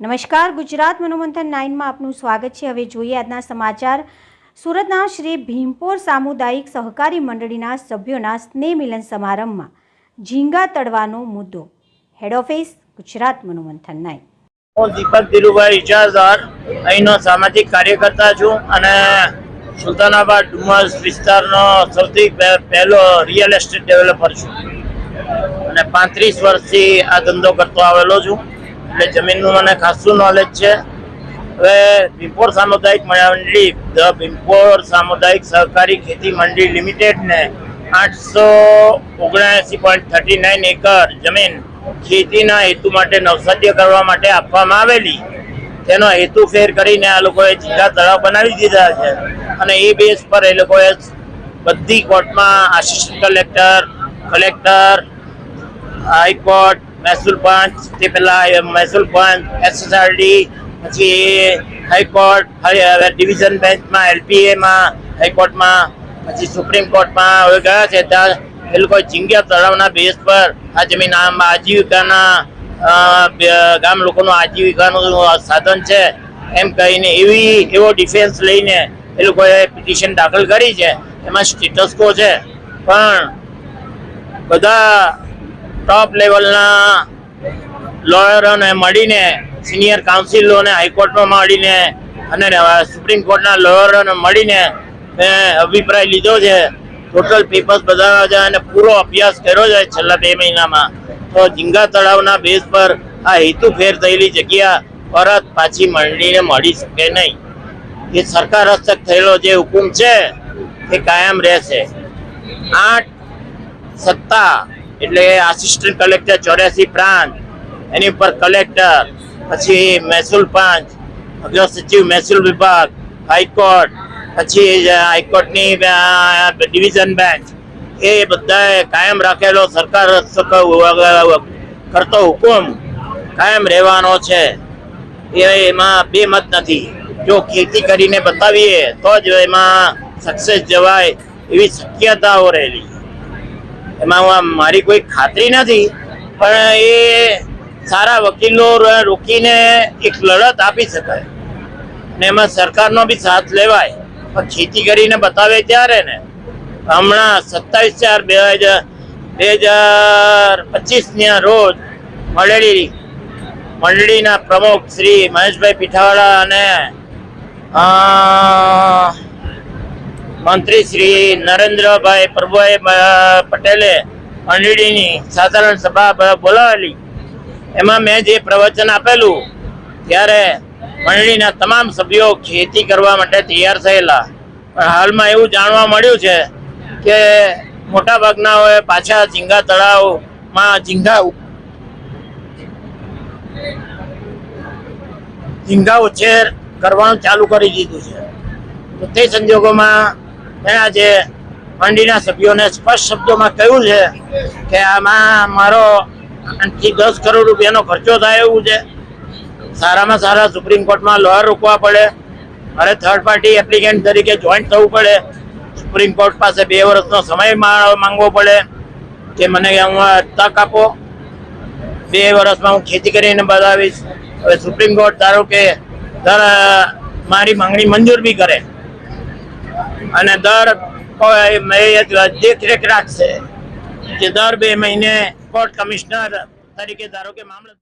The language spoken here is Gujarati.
નમસ્કાર, ગુજરાત મનોમંથન નાઇનમાં આપનું સ્વાગત છે. હવે જોઈએ આજના સમાચાર. સુરતના શ્રી ભીમપોર સામુદાયિક સહકારી મંડળીના સભ્યોના સ્નેહ મિલન સમારંભમાં ઝીંગા તળવાનો મુદ્દો. હેડ ઓફિસ ગુજરાત મનોમંથન નાઇન. હું દીપક ધીરુભાઈ ઇજાઝાર, અહીંનો સામાજિક કાર્યકર્તા છું અને સુલતાનાબાદ ડુમસ વિસ્તારનો સૌથી પહેલો રિયલ એસ્ટેટ ડેવલપર છું. અને પાંત્રીસ વર્ષથી આ ધંધો કરતો આવેલો છું. એટલે જમીનનું મને ખાસું નોલેજ છે. હવે ભીમપોર સામુદાયિક મંડળી, ધ ભીમપોર સામુદાયિક સહકારી ખેતી મંડળી લિમિટેડને આઠસો ઓગણસી પોઈન્ટ થર્ટી નાઇન એકર જમીન ખેતીના હેતુ માટે નવસાધ્ય કરવા માટે આપવામાં આવેલી. તેનો હેતુ ફેર કરીને આ લોકોએ ઝીંગા તળાવ બનાવી દીધા છે અને એ બેઝ પર એ લોકોએ બધી કોર્ટમાં આસિસ્ટન્ટ કલેક્ટર કલેક્ટર હાઈકોર્ટ મહેસૂલ પંચ, તે પેલા મહેસૂલ પંચ એસએસઆરડી પછી હાઈકોર્ટ ડિવિઝન બેન્ચમાં એલપીએમાં હાઈકોર્ટમાં, પછી સુપ્રીમ કોર્ટમાં હવે ગયા છે. ત્યાં એ લોકો ઝીંગા તળાવના બેઝ પર. આ જમીન આમ આજીવિકાના ગામ લોકોનું આજીવિકાનું સાધન છે. એમ કહીને એવી, એવો ડિફેન્સ લઈને એ લોકોએ પિટિશન દાખલ કરી છે. એમાં સ્ટેટસ કો છે. પણ બધા ટોપ લેવલના લોયરોને મળીને સિનિયર કાઉન્સિલોને હાઈકોર્ટમાં મળીને અને સુપ્રીમ કોર્ટના લોયરોને મળીને મેં અભિપ્રાય લીધો છે. ટોટલ પેપર્સ બધા છે અને પૂરો અભ્યાસ કર્યો છે છેલ્લા બે મહિનામાં. તો ઝીંગા તળાવના બેઝ પર આ હેતુ ફેર થયેલી જગ્યા પરત પાછી મંડીને મળી શકે નહીં. એ સરકાર હસ્તક થયેલો જે હુકુમ છે, એ કાયમ રહેશે. આઠ સત્તા એટલે આસિસ્ટન્ટ કલેક્ટર ચોર્યાસી પ્રાંત, એની ઉપર કલેક્ટર પછી મહેસૂલ પંચ, અગ્ર સચિવ મહેસૂલ વિભાગ, હાઈકોર્ટ, પછી હાઈકોર્ટની ડિવિઝન બેન્ચ એ બધાએ કાયમ રાખેલો સરકાર કરતો હુકુમ કાયમ રહેવાનો છે. એમાં બે મત નથી. જો ખેતી કરીને બતાવીએ, તો જ એમાં સક્સેસ જવાય એવી શક્યતાઓ રહેલી. એમાં મારી કોઈ ખાતરી નથી, પણ એ સારા વકીલો રોકીને એક લડત આપી શકાય. ને એમાં સરકારનો બી સાથ લેવાય. પણ ખેતી કરીને બતાવે ત્યારે ને, હમણાં સત્તાવીસ ચાર બે હજાર બે હજાર પચીસના રોજ મળેલી મંડળીના પ્રમુખ શ્રી મહેશભાઈ પીઠાવાળા અને મંત્રી શ્રી નરેન્દ્રભાઈ પ્રભુભાઈ પટેલે મંડળીની સાધારણ સભા બોલાવેલી. એમાં મેં જે પ્રવચન આપેલું, ત્યારે મંડળીના તમામ સભ્યો ખેતી કરવા માટે તૈયાર થયેલા. પણ હાલમાં એવું જાણવા મળ્યું છે કે મોટાભાગના પાછા ઝીંગા તળાવમાં ઝીંગા ઝીંગા ઉછેર કરવાનું ચાલુ કરી દીધું છે. તો તે સંજોગોમાં મેં આજે મંડીના સભ્યોને સ્પષ્ટ શબ્દોમાં કહ્યું છે કે આમાં મારો આઠથી દસ કરોડ રૂપિયાનો ખર્ચો થાય એવું છે. સારામાં સારા સુપ્રીમ કોર્ટમાં લોયર રોકવા પડે. મારે થર્ડ પાર્ટી એપ્લિકેન્ટ તરીકે જોઈન્ટ થવું પડે. સુપ્રીમ કોર્ટ પાસે બે વર્ષનો સમય માંગવો પડે કે મને તક આપો. બે વર્ષમાં હું ખેતી કરીને બતાવીશ હવે સુપ્રીમ કોર્ટ ધારો કે દર મારી માંગણી મંજૂર બી કરે. અને દર દેખરેખ રાખશે. કે દર બે મહિને કોર્ટ કમિશનર તરીકે ધારો કે મામલતદાર